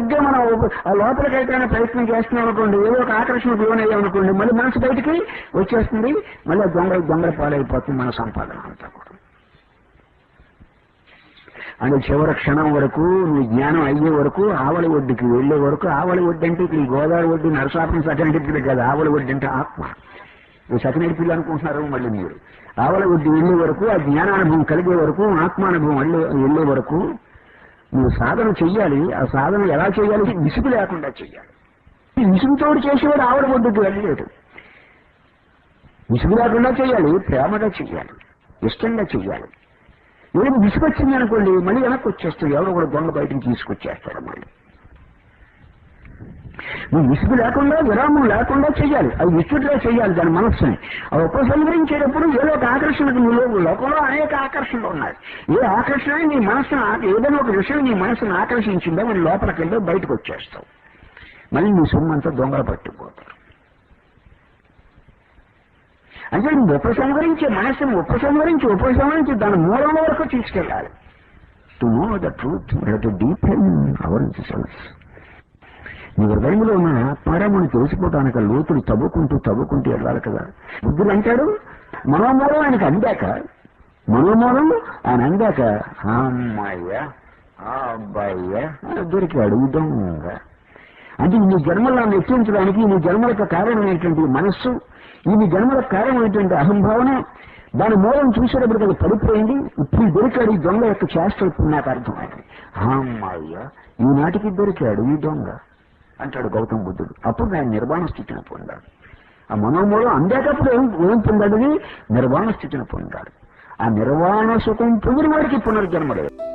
సరిగ్గా మనం లోపలికైతేనే ప్రయత్నం చేస్తున్నాం అనుకోండి ఏదో ఒక ఆకర్షణ లోన్ అయ్యామనుకోండి మళ్ళీ మనసు బయటికి వచ్చేస్తుంది మళ్ళీ ఆ దొంగ దొంగల పాలైపోతుంది మన సంపాదన అంతా కూడా. అంటే చివరి క్షణం వరకు నీ జ్ఞానం అయ్యే వరకు ఆవలి ఒడ్డుకి వెళ్ళే వరకు ఆవలి ఒడ్డు అంటే ఇక్కడ ఈ గోదావరి ఒడ్డు నరసాపురం సకనడిపిల్లి కాదు ఆవలి ఒడ్డు అంటే ఆత్మ. ఈ సకనడిపిల్లి అనుకుంటున్నారు మళ్ళీ మీరు. ఆవలి ఒడ్డు వెళ్ళే వరకు ఆ జ్ఞానానుభవం కలిగే వరకు ఆత్మానుభవం వెళ్ళే వరకు నువ్వు సాధన చెయ్యాలి ఆ సాధన ఎలా చేయాలి విసుగు లేకుండా చెయ్యాలి. ఈ విసుగుతోడు చేసేవాడు ఆవలి ఒడ్డుకి వెళ్ళలేడు. విసుగు లేకుండా చేయాలి ప్రేమగా చెయ్యాలి ఇష్టంగా చెయ్యాలి. ఏది విసుగొచ్చింది అనుకోండి మళ్ళీ వెనక్కి వచ్చేస్తాడు ఎవరో కూడా దొంగ బయటకు తీసుకొచ్చేస్తాడు మళ్ళీ. నువ్వు విసుగు లేకుండా విరామం లేకుండా చేయాలి అది విసుగుగా చేయాలి దాని మనస్సుని. ఆ ఉపసంహరించేటప్పుడు ఏదో ఒక ఆకర్షణకు నువ్వు లోకంలో అనేక ఆకర్షణలు ఉన్నాయి. ఏ ఆకర్షణ నీ మనస్సును ఏదైనా ఒక విషయం నీ మనస్సును ఆకర్షించిందో మరి లోపలికి వెళ్ళి బయటకు వచ్చేస్తావు. మళ్ళీ నీ సొమ్మంతా దొంగలు పట్టుకుపోతారు. అంటే నువ్వు ఉపసంహరించే మనస్సును ఉపసంహరించి ఉపసంహరించి దాని మూలం వరకు తీసుకెళ్ళాలి. To know the truth to our cells నీ హృదయంలో ఉన్న ఆత్మారాముని తెలుసుకోవడానికి లోతులు తవ్వుకుంటూ తవ్వుకుంటూ వెళ్ళాలి కదా. బుద్ధుడు అంటాడు మనోమూలం ఆయనకు అందాక మనోమూలం ఆయన అందాక అమ్మాయ్య ఆ దొరికాడు దొంగ. అంటే నీ జన్మలను ఎత్తించడానికి నీ జన్మలకు కారణమైనటువంటి మనస్సు ఈ జన్మలకు కారణమైనటువంటి అహంభావన దాని మూలం చూసేటప్పుడు అది పడిపోయింది. ఇప్పుడు దొరికాడు ఈ దొంగ యొక్క చేష్టలు నాకు అర్థమైంది. అమ్మాయ్య ఈనాటికి దొరికాడు ఈ దొంగ. అంటాడు గౌతమ బుద్ధుడు. అప్పుడు ఆయన నిర్వాణ స్థితిని పొందాడు. ఆ మనోమూలం అందేటప్పుడు ఏం ఏం పొందాడు? నిర్వాణ స్థితిని పొందాడు. ఆ నిర్వాణ సుఖం పొందిన వాడికి పునర్జన్మ లేదు.